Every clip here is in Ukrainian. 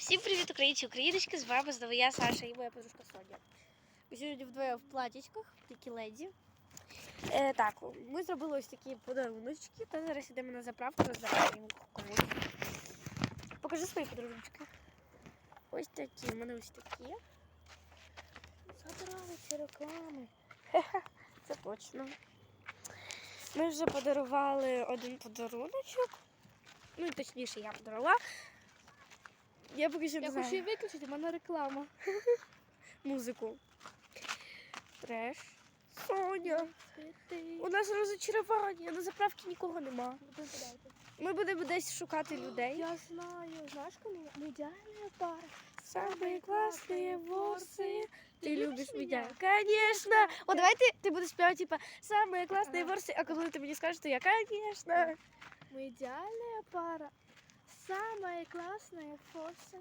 Всім привіт, українці, україночки! З вами знову я, Саша і моя подружка Соня. Ми сьогодні вдвоє в платічках, такі леді. Е, так, ми зробили ось такі подаруночки, та зараз йдемо на заправку, роздаємо комусь. Покажи свої подаруночки. Ось такі, у мене ось такі. Забрали ці реклами. Це точно. Ми вже подарували один подаруночок. Ну, точніше, я подарувала. Я поки що не Я знаю. хочу її виключити, в мене реклама. музику. Треш. Соня, у нас розочарування, на заправці нікого нема. Ми будемо десь шукати людей. Я знаю, знаєш, коли ми ідеальна пара. Самые классные ворсы. Ты любишь меня? Конечно. О, давай ты, ты будешь спевать, типа, самые классные Ага. ворсы, а когда ты мне скажешь, то я, конечно. Ми ідеальна пара. Самая классная форса.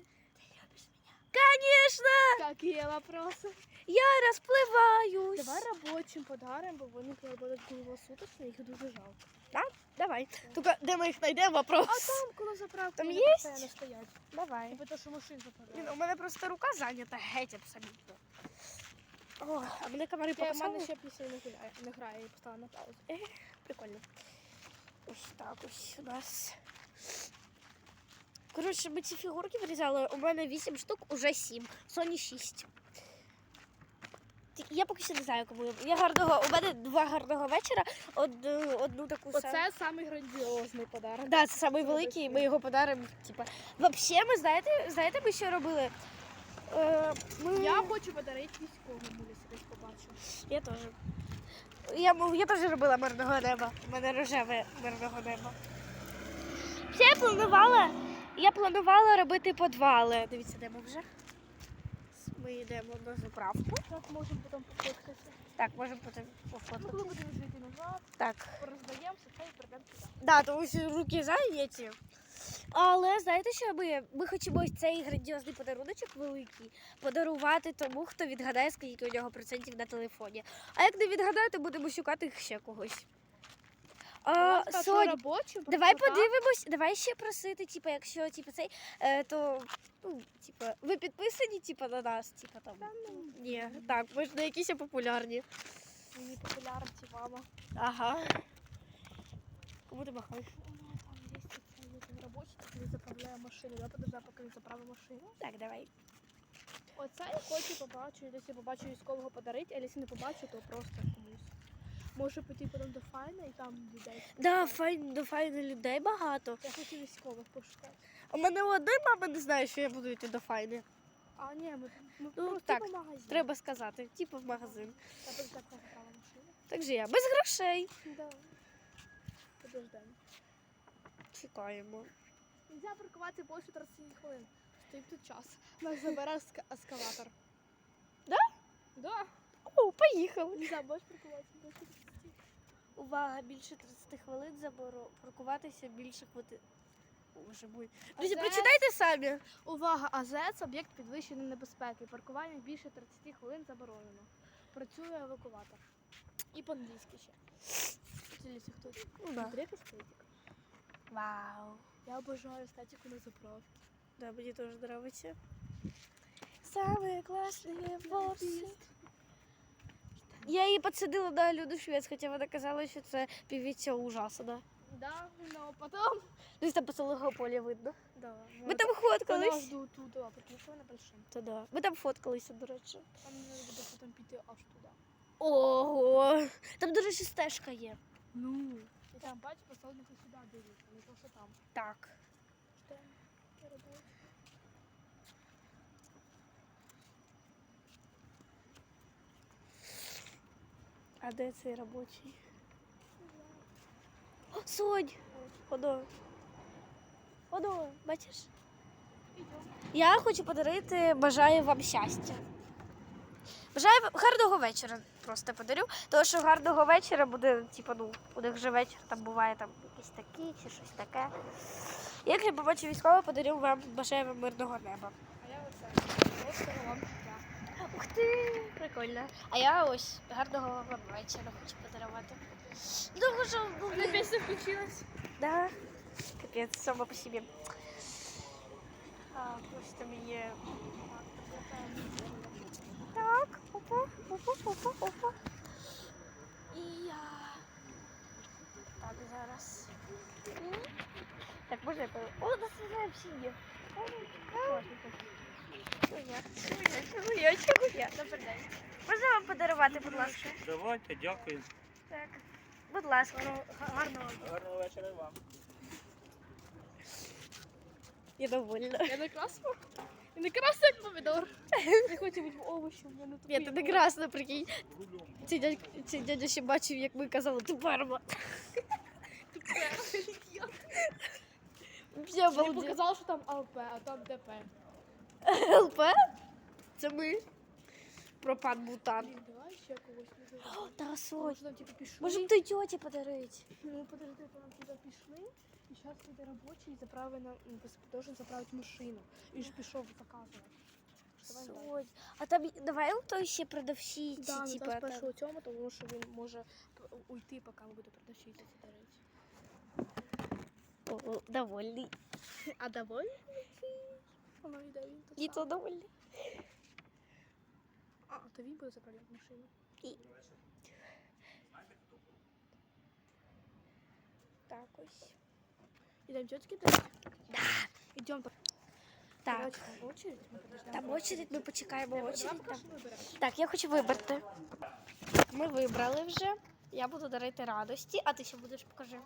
Конечно! Какие вопросы? Я розпливаюсь. Давай рабочим подарим, бо вони будуть круглосуточно, їх дуже жалко. Да? Давай. Только де ми їх знайдемо, вопрос. А там, коли заправка, Там є? постійно стоять. Давай. Бо то, що машин Блін, у мене просто рука зайнята геть абсолютно. О, а мене комари Я, в мене покусали. ще після не гуляє, не грає, і поставила на паузу. Прикольно. Ось так ось у нас. Коротше, ми ці фігурки вирізали. У мене 8 штук, уже 7. Соні 6. Я поки що не знаю, кому я. я гарного. У мене два гарного вечора, од, одну таку. Оце самий грандіозний подарунок. Да, це самий великий, ми його подаримо. Типа. Взагалі, ми знаєте, знаєте, ми що робили? Е, ми... Я хочу подарити військовому, десь побачу. Я теж. Я, я теж робила мирного неба. У мене рожеве мирного неба. Ще я планувала. Я планувала робити подвали. Дивіться, де ми вже. Ми йдемо на заправку. Так можемо потім пофоткатися. Так, можемо потім Ну, коли пофоткати. будемо жити назад, Так. роздаємо все це і прийдемо сюди. Да, тому що руки зайняті. Але знаєте, що ми? Ми хочемо ось цей грандіозний подаруночок великий подарувати тому, хто відгадає, скільки у нього процентів на телефоні. А як не відгадає, то будемо шукати ще когось. А, Сонь, робочу, Давай подивимось, давай ще просити, типу, якщо типу, цей, е, то ну, типу, ви підписані типу, на нас, типу, там. Ні, так, ми ж не якісь популярні. Мені популярці, мама. Ага. Кому ти махаєш? Цей один робочий, заправляє машину. Я подождаю, поки він заправить машину. Так, давай. Оце я хочу побачу, якщо побачу військового подарити, а якщо не побачу, то просто. Може піти потім до Файна і там людей. Да, файн, до файних людей багато. Я хочу військових пошукати. У мене одної мами не знає, що я буду йти до файни. А ні, ми, ми Ну, просто так, по магазину. Треба сказати, типу в магазин. Я подождаю, поки заправила машину. Так же я. Без грошей. Да. Подождемо. Чекаємо. Нельзя паркуватися більше 30 хвилин. Стоїть тут час. Нас забере ска- ескалатор. Да? Да. О, поїхали. Нельзя більше паркуватися більше 30 Увага, більше 30 хвилин заборо паркуватися більше хвилин. Боже мой. А Друзі, це- прочитайте самі. Увага, АЗС – об'єкт підвищеної небезпеки. Паркування більше 30 хвилин заборонено. Працює евакуатор. І по-англійськи ще. Дивіться, хто тут. Ну да. Смотри, естетика. Вау. Я обожаю естетику на заправці. Да, мне тоже нравится. Самые классные волосы. Я її підсадила на Люду Швець, хоча вона казала, що це півіця ужасна. Да, Да, но потом... Десь там по цілого поля видно. Да, Ми там Вона фоткались. жду туди, тому що вона большим. Та да. Ми там фоткалися, до речі. Там не буде потім піти аж туди. Ого! Там, до речі, стежка є. Ну. І там, бач, посольники сюди дивляться, не то, що там. Так. Що там? А де цей робочий? О, Сонь! Подо. Подо, бачиш? Я хочу подарити, бажаю вам щастя. Бажаю гарного вечора. Просто подарю. Тому що гарного вечора буде, типу, ну, у них же вечір там буває там якийсь такий чи щось таке. Як я побачу військового, подарю вам бажаю вам мирного неба. А я оце. Просто. Ух ти, прикольно. А я ось гарного вам вечора хочу подарувати. Дуже що Вона пісня включилась. Да. Капець, сама по собі. А, ось там є. Так, опа, опа, опа, опа. І я. Так, зараз. Так, можна я О, вже всі є. О, Чого я? Чого я? Чого я? Добрий день. Можна вам подарувати, будь ласка? Давайте, дякую. Так. Будь ласка. Гарного. Гарного вечора вам. Я довольна. Я не красна? Я не красна, як помідор. Я хочу бути овочем, я не тупий. Ні, ти не красно, прикинь. Цей дядь, цей дядя ще бачив, як ми казали, ти барба. Я Мені обалдела. показав, що там АЛП, а там ДП. ЛП? Це ми. Про пан Бутан. Блін, давай ще когось О, визовемо. Тарасой. Може там типу пішли? Може б ти тьоті подарити? Ну, подожди, то нам туди пішли, і зараз буде робочий, заправить нам, ну, пос- должен заправити машину. Він ж пішов показувати. Давай, давай. Соть. А там і- давай у той ще продавщиці, Да, ну, типа. та там. спершу у цьому, тому що він може п- уйти, поки буде продавщиця це дарить. О, о, довольний. А довольний? І то довольний. А, то він буде заправляти машину. Так ось. Ідемо тітки дати? Да. Ідемо. Так. Очередь. Там очередь, ми почекаємо очередь. Там. Так, я хочу вибрати. Ми вибрали вже. Я буду дарити радості, а ти ще будеш покажи.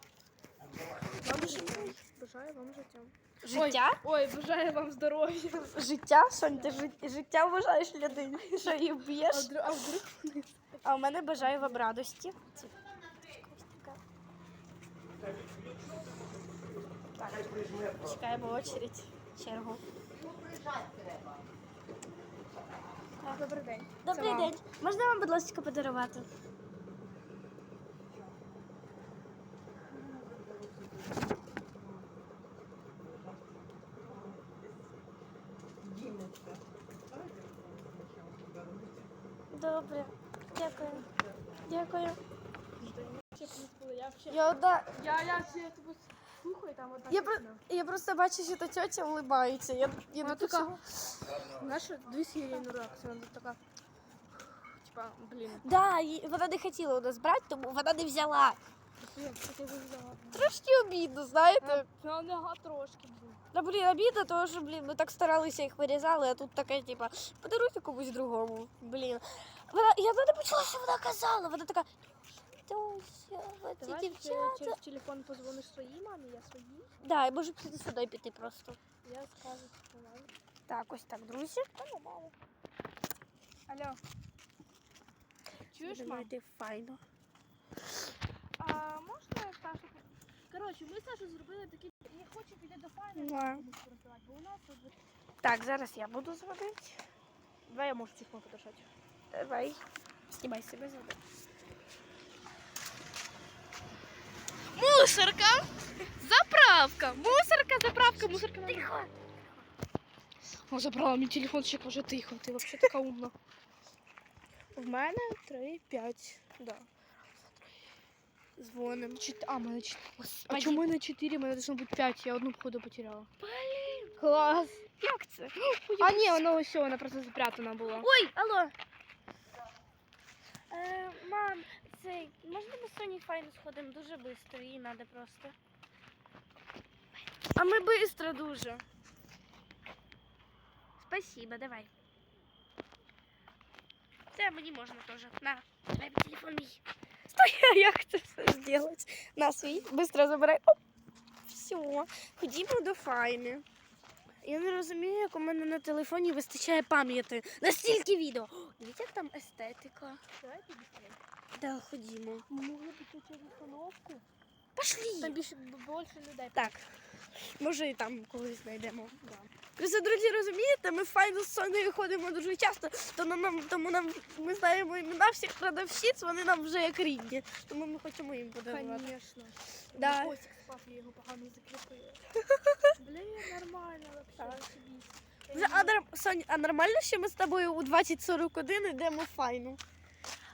Вам життя. Бажаю вам життя. Життя? Ой, бажаю вам здоров'я. Життя? Сонь, ти жит- життя вважаєш людині, що її А вб'єш. вдруг, а вдруг А у мене бажаю вам радості. Це- Так, чекаємо очередь, чергу. Добрий день. Добрий день. Можна вам, будь ласка, подарувати? Добре. Дякую. Дякую. Ще плюс були, Я. Я одна. Я, я тебе слухаю, там одна Я, про... я просто бачу, що та тетя улибається. Я, я Вона така, знаєш, дві серії на реакцію, вона така, типа, блін, Да, і вона не хотіла у нас брати, тому вона не взяла. блін, що ти виглядала? Трошки обідно, знаєте. Ну, не трошки, блін. Да блін, обідно, тому що, блін, ми так старалися їх вирізали, а тут таке, типа, подаруйте комусь другому. Блін. Вона, я не почула, що вона казала. Вона така. Тося, ви ці Давай дівчата. через телефон позвониш своїй мамі, я своїй. Да, я можу піти сюди піти просто. Я скажу, що мамі. Так, ось так, друзі. Алло. Чуєш, мам? Давайте файно. А можна Сашу? Коротше, ми Сашу зробили такі. Я хочу піти до файна, Да. комусь пороздавати, бо у нас тут. Так, зараз я буду зводити. Давай я можу телефон подержати. Давай. Знімай себе зводи. Мусорка! Заправка! Мусорка, заправка, мусорка. Тихо. О, забрала мій телефон, ще каже тихо, ти взагалі така умна. В мене 3, 5. Да. Дзвоним. Чет... А, мене 4. А чому мене 4? У мене должно бути 5, я одну походу потеряла. Блін. Клас. Як це? А ні, воно ось, вона просто запрятана була. Ой, алло. Е, мам, цей, можна ми Соні файно сходимо дуже швидко, їй треба просто. А ми швидко дуже. Спасибо, давай. Це мені можна теж. На, давай телефон мій. Стой, а як це все зробити? На свій, швидко забирай. Оп. Все, ходімо до файни. Я не розумію, як у мене на телефоні вистачає пам'яті. Настільки відео. О, Дивіться, як там естетика. Давайте быстрее. Ходімо. Ми могли піти через установку. Пошли. Там більше більше людей. Так. Може і там колись знайдемо. Да. Просто, друзі, розумієте, ми файно з Сонею ходимо дуже часто, то нам, тому нам ми знаємо імена всіх продавщиць, вони нам вже як рідні. Тому ми хочемо їм подарувати. Конечно. Да. Ось спав, я його погано закріпила. Блін, нормально. Я Вже, а, нар- Сонь, а нормально, що ми з тобою у 20.41 йдемо в файну?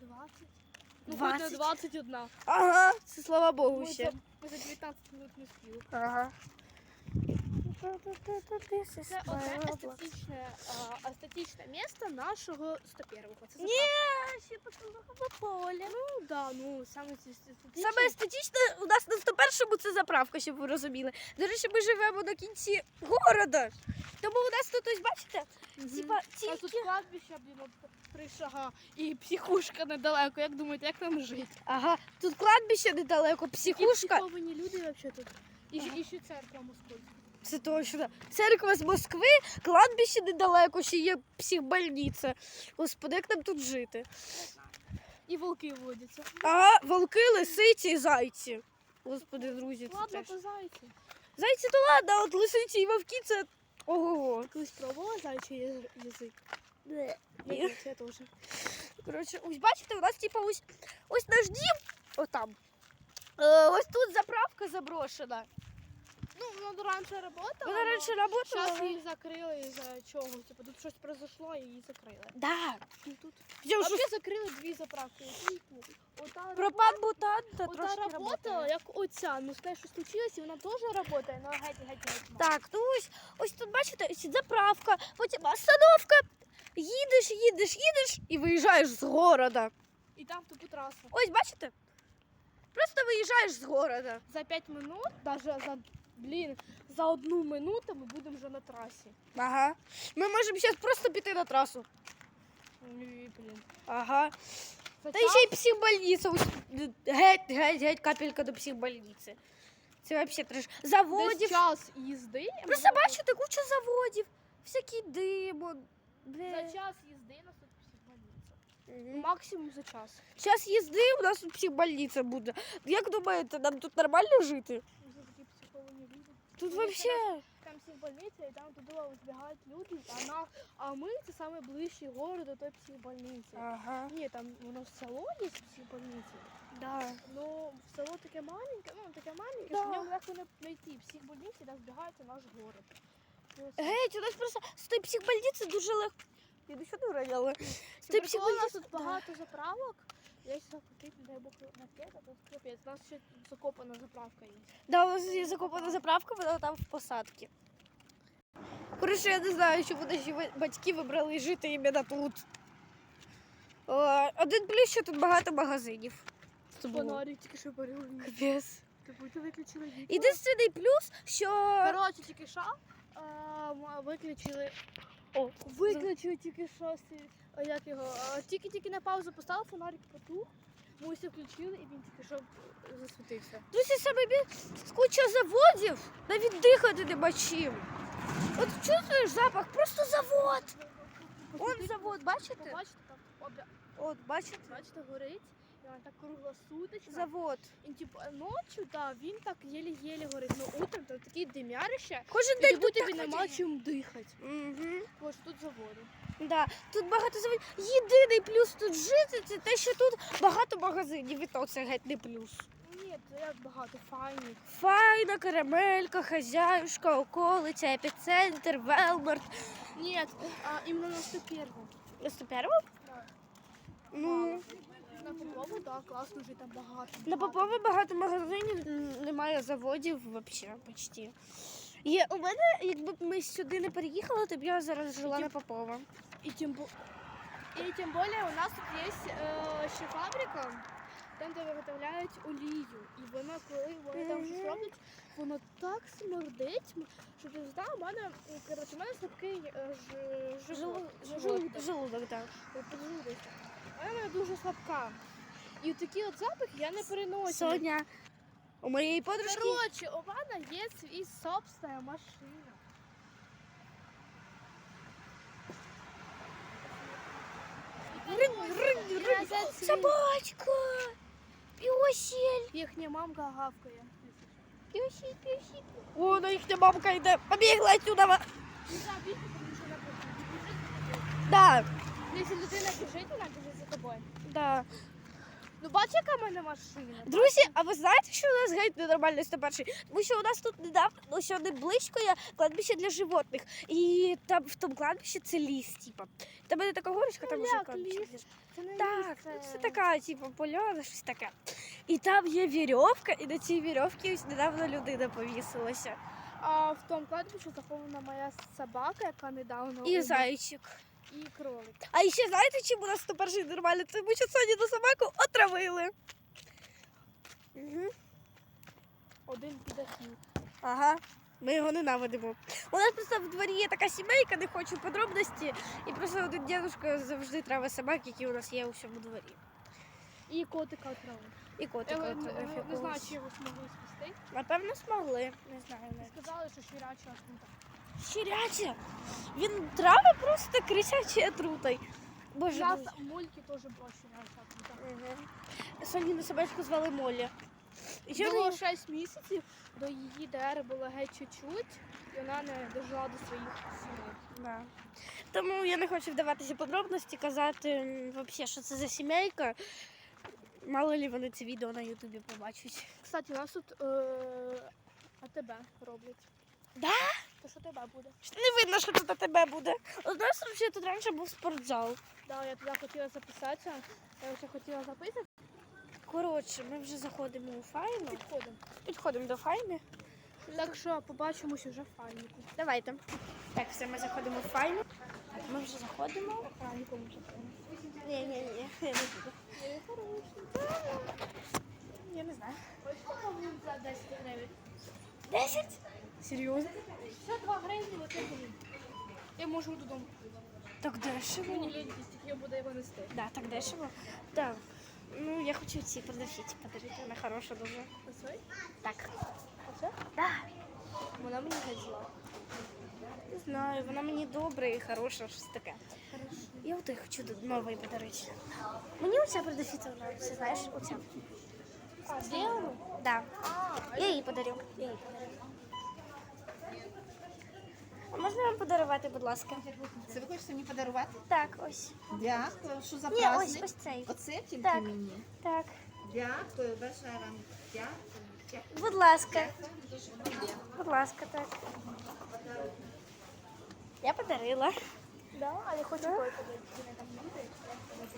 20. Ну, хоч не 20? 21. Ага, слава Богу ще. за 19 минут не спів. Ага. Це одне естетичне, а, естетичне місто нашого 101-го. Це Ні, ще по полі. Ну, да, ну, саме це естетичне. Саме естетичне у нас на 101-му це заправка, щоб ви розуміли. До речі, ми живемо на кінці города. Тому у нас тут ось бачите, типа А тут кладбище, блін, три шага і психушка недалеко. Як думаєте, як там жити? Ага, тут кладбище недалеко, психушка. психовані люди взагалі тут. І, Ага. і ще церква московська. Це точно. Церква з Москви, кладбище недалеко, ще є психбольниця. Господи, як нам тут жити? І волки водяться. Ага, волки, лисиці і зайці. Господи, друзі, це Ладно, теж. то зайці. Зайці то ладно, а от лисиці і вовки це ого. Колись пробувала зайчий яз- язик? Ні. Ні, я теж. Коротше, ось бачите, у нас типа ось, ось наш дім, отам. Е, ось тут заправка заброшена. Ну, вона раніше працювала. Вона раніше Зараз працювала. її закрили із-за чого. Типу, тут щось произошло і її закрили. Да. Ну, тут що Взагалі закрили дві заправки. Ота пропан бутан та трошки работала, як оця. Ну, скажи, що случилось, і вона теж працює, але геть, геть, геть. мало. Так, ну ось, ось тут бачите, ось заправка, потім остановка. Їдеш, їдеш, їдеш і виїжджаєш з города. І там тупу траса. Ось бачите? Просто виїжджаєш з города. За 5 минут, даже за, блін, за одну минуту ми будемо вже на трасі. Ага. Ми можемо зараз просто піти на трасу. Ні, блін. Ага. За Та час- ще й психбольниця. Ось геть, геть, геть, капелька до психбольниці. Це взагалі треш. десь Заводів. час їзди. Просто можна бачите, куча заводів. Всякий було- За час їзди нас тут психбольниця. Максимум за час. Час їзди у нас тут психбольниця буде. Як думаєте, нам тут нормально жити? Вже такі психовані люди. Тут вообще. Там психбольниця, і там туди збігають люди, а, на, а ми це саме ближчий город до тої психбольниці. Ага. Ні, там воно в село є психбольниці. Да. Ну, село таке маленьке, ну таке маленьке, Да. що в ньому легко не знайти. Психбольниці там збігаються наш город. Геть, у нас просто з тої психбольниці дуже легко. Я до сюди уроняла. Це той прикол, у нас тут багато заправок. Я сюди купити, дай Бог, ракета, то капець. У нас ще закопана заправка є. Да, у нас є закопана заправка, вона там в посадці. Коротше, я не знаю, чому наші батьки вибрали жити іменно тут. О, один плюс, що тут багато магазинів. Фонарик тільки що перегорів. Капець. Ти виключила вікна. Єдиний плюс, що. Коротше, тільки що е, виключили. О, виключили тільки ці- а Як його? Тільки-тільки на паузу поставив, фонарик потух. Ми все включили і він тільки що е, засвітився. Друзі, саме бі... куча заводів, навіть дихати нема чим. От чувствуєш запах, просто завод. Он завод, бачите? Побачите, так, обя- От, бачите? бачите, горить. Вона так круглосуточно. Завод. І типу ночі, да, він так єлі-єлі горить. Ну утром там такі димярища, Кожен день типу тут тобі нема чим дихати. Угу. Бо ж тут заводи. Да, тут багато заводів. Єдиний плюс тут жити це те, що тут багато магазинів, і то це геть не плюс. Ні, це як багато файних. Файна, карамелька, хазяюшка, околиця, епіцентр, Велмарт. Ні, а іменно на 101. На 101? Так. Ну, На Попову, так, класно жити там багато. на Попова багато магазинів, немає заводів взагалі почти. Є, у мене, якби ми сюди не переїхали, то б я зараз жила на Попова. І тим, бо- і тим більше у нас тут є е, ще фабрика, там де виготовляють олію. І вона, коли вони там щось Мгм. роблять, воно так смердить, м, що ти знав, у мене, е, коротше, у мене слабкий е, ж, живот, желудок, желудок, так. Е, піджелудочок. Вона в мене дуже слабка. І такі от запахи я не переношу. Соня, у моєї подружки Коротше, у мене є свій собственна машина. Ринь, ринь, ринь. собачка, піосіль. Їхня мамка гавкає. Пюсі, пюсі. О, вона їхня мамка йде. Побігла отсюда. Не знаю, бігти, тому що вона біжить. Да, Якщо людина біжить, вона біжить За тобою. да. Ну бач, яка в мене машина. Друзі, а ви знаєте, що у нас геть ненормальний 101? Тому що у нас тут недавно, ну що не близько є кладбище для животних. І там в тому кладбищі це ліс, типа. Там буде така горочка, там Ну, уже кладбище. ліс? Це не Так, ліс, ну, це така, типу, польона, щось таке. І там є вірьовка, і на цій вірьовці ось недавно людина повісилася. А в тому кладбищі захована моя собака, яка недавно І зайчик. І кролик. А ще знаєте, чим у нас 101 нормально? Тому що Соніну собаку отравили. Угу. Один підахів. Ага. Ми його ненавидимо. У нас просто в дворі є така сімейка, не хочу подробності. І просто один дідушка завжди травить собак, які у нас є у всьому дворі. І котика отравили. І котика. не, отравив не, не знаю, чи його змогли спасти. Напевно, змогли. Не знаю. навіть. Сказали, що щиряча. Щиряче. Він травить просто кричачий отрутою. Боже, мій. в теж отрута. Мгм. Соніну собачку звали Молі. Ще Було неї 6 місяців, до її ДР було геть чуть-чуть, і вона не дожила до своїх сімей. Да. Тому я не хочу вдаватися подробності, казати м, вообще, що це за сімейка. Мало ли вони це відео на Ютубі побачать. Кстати, у нас тут е, АТБ роблять. Да? То що тебе буде? Не видно, що тут тебе буде. У нас взагалі тут раніше був спортзал. Да, я туди хотіла записатися. Я вже хотіла записати. Коротше, ми вже заходимо у файну. Підходимо. Підходимо до файни. Так що побачимось уже в файнику. Давайте. Так, все, ми заходимо в файну. Ми вже заходимо. Файнику може. Ні, ні, ні, я не буду. Я не знаю. Ось що за 10 гривень? Десять? Серйозно? Ще 2 гривні, оце гривень. Я можу додому. Так дешево. Мені лінь, тільки буду його нести. Да, так дешево. Так. Ну, я хочу ці продавщиці подарити. Вона хороша дуже. Оце? Так. Оце? Да. Вона мені геть зла. Не знаю, вона мені добра і хороша, щось таке. Я от і хочу тут новий подарити. Мені оця продавщиця подобається, знаєш, оця. А, зелено? Да. А, Я їй подарю. Я їй подарю. Можна вам подарувати, будь ласка? Це ви хочете мені подарувати? Так, ось. Дякую. Що за Ні, ось праздник? ось цей. Оце тільки Так. мені. Так. Дякую, бажаю вам. Дякую. Дякую. Будь ласка. Дуже приємно. Будь ласка, так. Я подарила. Да, а я хочу.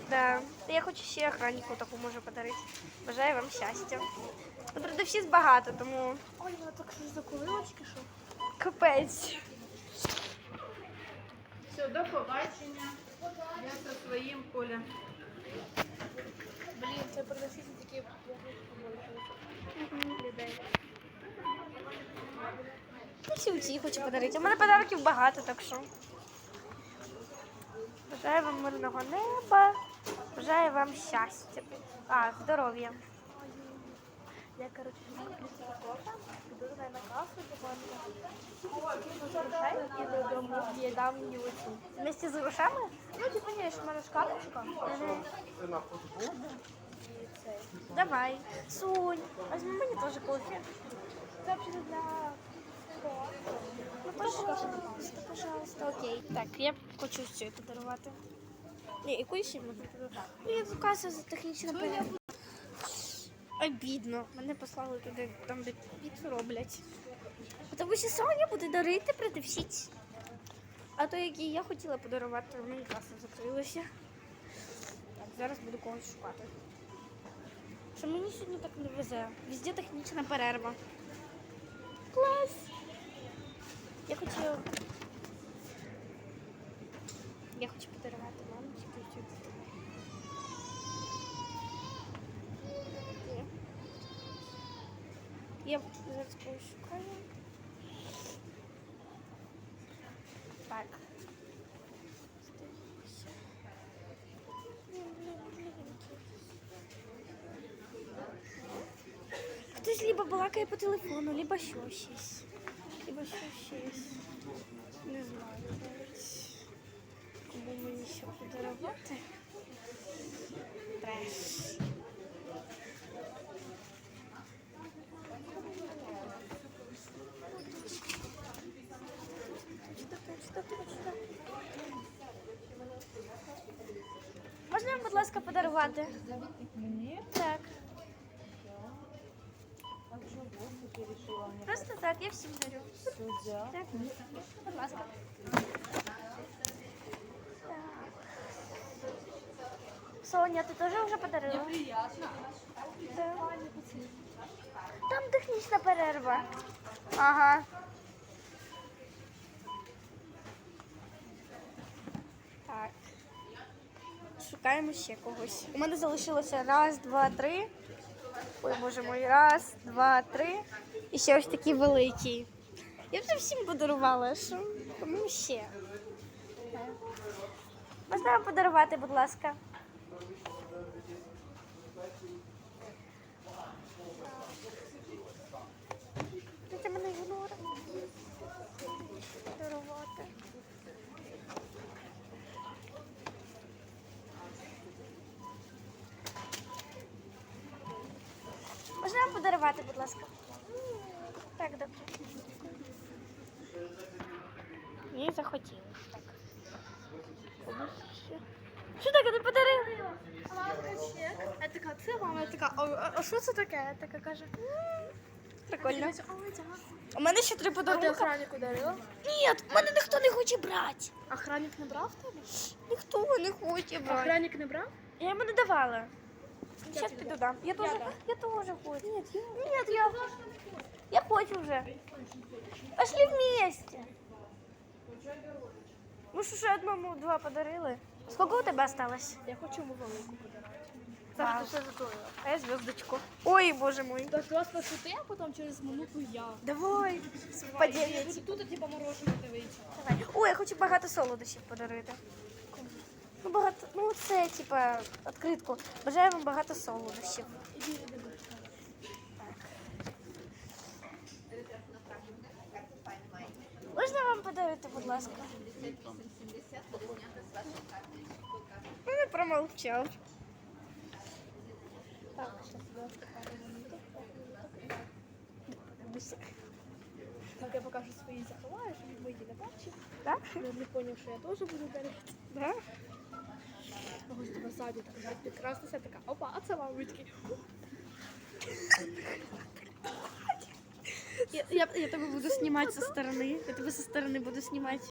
Да. Я хочу ще охраннику таку можу подарити. Бажаю вам щастя. Ну, продавщиць багато, тому Ой, вона так щось закурила, тільки що. капець. Все, до побачення. Я зі своїм Коля. Блін, це продавщиці такі людей. Я всі хочу подарити. У мене подарунків багато, так що. Бажаю вам мирного неба. Бажаю вам щастя. А, здоров'я. Я, коротше, куплю ці кофе, піду на касу, грошей і додому і дам оцю. Вместе з грошами? Ну, типу, ні, що в мене карточка. Давай. Сунь. Возьми мені теж кофе. Це взагалі для Ну, пожалуйста, пожалуйста. Окей. Так, я хочу все подарувати. Ні, яку ще можна? Ну, я заказую за технічне перерву. Обідно. Мене послали туди, там, де піцу роблять. Тому що Соня буде дарити продавщиць. А то, які я хотіла подарувати, мені каса закрилася. Так, зараз буду когось шукати. Що мені сьогодні так не везе. Везде технічна перерва. Клас! Я хочу. Я хочу подарувати мамочці Я зараз пошукаю. Так. Хтось либо балакає по телефону, либо що щось. Либо що щось. Не знаю навіть. Кому мені ще подарувати. Треш. Ласка, подарувати? Мені? Так. Просто так, я всім дарю. Так, будь ласка. Соня, ти теж вже подарила? Да. Там технічна перерва. Ага. Так. Шукаємо ще когось. У мене залишилося раз, два, три. Ой, боже мой, раз, два, три. І ще ось такий великий. Я вже всім подарувала, що кому ще. Можна подарувати, будь ласка. Ти мене ігнориш. Подарувати. Можна вам подарувати, будь ласка? Так, добре. Їй захотілося. Так. Що таке, ти подарили? Я така, це мама, я така, а- а що це таке? Я така каже, Прикольно. «Ой, дякую». У мене ще три А ти подарунка. охраннику дарила? Ні, в мене ніхто не хоче брати. Охранник не брав тебе? Ніхто не хоче брати. Охранник не брав? Я йому не давала. Сейчас піду дам. Я тоже, я тоже хочу. Нет, я... Нет, я... Я хочу уже. Пошли вместе. Ми ж уже одному два подарили. Сколько у тебе осталось? Я хочу. Вау. Це затоїла. А я звездочку. Ой, боже мой. Так просто що ти, а потім через минуту я. Давай. По дев'ять. тут, типа, мороженое дивитися. Давай. Ой, я хочу багато солодощів подарити. Ну, багато, ну це, типа, відкритку. Бажаю вам багато солодощів. Іди, іди, іди. Можна вам подарити, будь ласка? Ну, не промовчав. Так, щас, будь ласка, пару минуток. Так, я покажу свої заховаю, щоб вийти не бачив. Так? Я не зрозумів, що я теж буду дарити. Да? Ось тебе ззаді так прекрасно, все така, опа, а це мамочки. Я, я, я тебе буду знімати зі сторони. Я тебе зі сторони буду знімати.